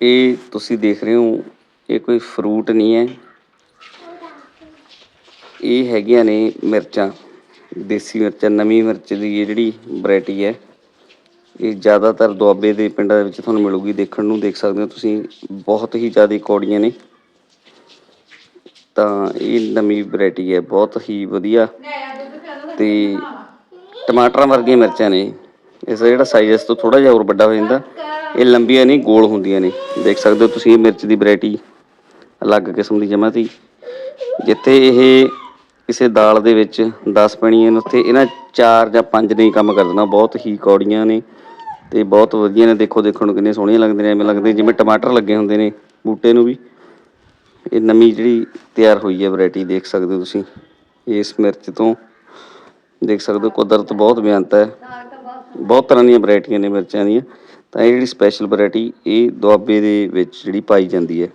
ਇਹ ਤੁਸੀਂ ਦੇਖ ਰਹੇ ਹੋ, ਇਹ ਕੋਈ ਫਰੂਟ ਨਹੀਂ ਹੈ। ਇਹ ਹੈਗੀਆਂ ਨੇ ਮਿਰਚਾਂ, ਦੇਸੀ ਮਿਰਚਾਂ, ਨਵੀਂ ਮਿਰਚ ਦੀ ਇਹ ਜਿਹੜੀ ਵੈਰਾਈਟੀ ਹੈ, ਇਹ ਜ਼ਿਆਦਾਤਰ ਦੁਆਬੇ ਦੇ ਪਿੰਡਾਂ ਦੇ ਵਿੱਚ ਤੁਹਾਨੂੰ ਮਿਲੂਗੀ, ਦੇਖਣ ਨੂੰ ਦੇਖ ਸਕਦੇ ਹੋ ਤੁਸੀਂ, ਬਹੁਤ ਹੀ ਜ਼ਿਆਦਾ ਕੌੜੀਆਂ ਨੇ। ਤਾਂ ਇਹ ਨਵੀਂ ਵੈਰਾਈਟੀ ਹੈ, ਬਹੁਤ ਹੀ ਵਧੀਆ। ਤੇ ਟਮਾਟਰਾਂ ਵਰਗੀਆਂ ਮਿਰਚਾਂ ਨੇ, ਇਸ ਦਾ ਜਿਹੜਾ ਸਾਈਜ਼ ਇਸ ਤੋਂ ਥੋੜਾ ਜਿਹਾ ਹੋਰ ਵੱਡਾ ਹੋ ਜਾਂਦਾ। ਇਹ ਲੰਬੀਆਂ ਨਹੀਂ, ਗੋਲ ਹੁੰਦੀਆਂ ਨੇ। ਦੇਖ ਸਕਦੇ ਹੋ ਤੁਸੀਂ ਇਹ ਮਿਰਚ ਦੀ ਵੈਰਾਈਟੀ ਅਲੱਗ ਕਿਸਮ ਦੀ ਜਮਾਂ ਤੀ। ਜਿੱਥੇ ਇਹ ਕਿਸੇ ਦਾਲ ਦੇ ਵਿੱਚ 10 ਪੈਣੀਆਂ ਨੇ ਉੱਥੇ ਇਹਨਾਂ 4 ਜਾਂ 5 ਨੇ ਕੰਮ ਕਰ ਦੇਣਾ। ਬਹੁਤ ਹੀ ਕੌੜੀਆਂ ਨੇ ਤੇ ਬਹੁਤ ਵਧੀਆ ਨੇ। ਦੇਖੋ, ਦੇਖਣ ਨੂੰ ਕਿੰਨੇ ਸੋਹਣੀਆਂ ਲੱਗਦੀਆਂ ਨੇ। ਐਵੇਂ ਲੱਗਦੇ ਜਿਵੇਂ ਟਮਾਟਰ ਲੱਗੇ ਹੁੰਦੇ ਨੇ ਬੂਟੇ ਨੂੰ ਵੀ। ਇਹ ਨਵੀਂ ਜਿਹੜੀ ਤਿਆਰ ਹੋਈ ਹੈ ਵੈਰਾਈਟੀ, ਦੇਖ ਸਕਦੇ ਹੋ ਤੁਸੀਂ। ਇਸ ਮਿਰਚ ਤੋਂ ਦੇਖ ਸਕਦੇ ਹੋ ਕੁਦਰਤ ਬਹੁਤ ਬਿਆਨਤ ਹੈ। ਬਹੁਤ ਤਰ੍ਹਾਂ ਦੀਆਂ ਵੈਰਾਈਟੀਆਂ ਨੇ ਮਿਰਚਾਂ ਦੀਆਂ। ਤਾਂ ਇਹ ਜਿਹੜੀ ਸਪੈਸ਼ਲ ਵੈਰਾਈਟੀ ਇਹ ਦੁਆਬੇ ਦੇ ਵਿੱਚ ਜਿਹੜੀ ਪਾਈ ਜਾਂਦੀ ਹੈ।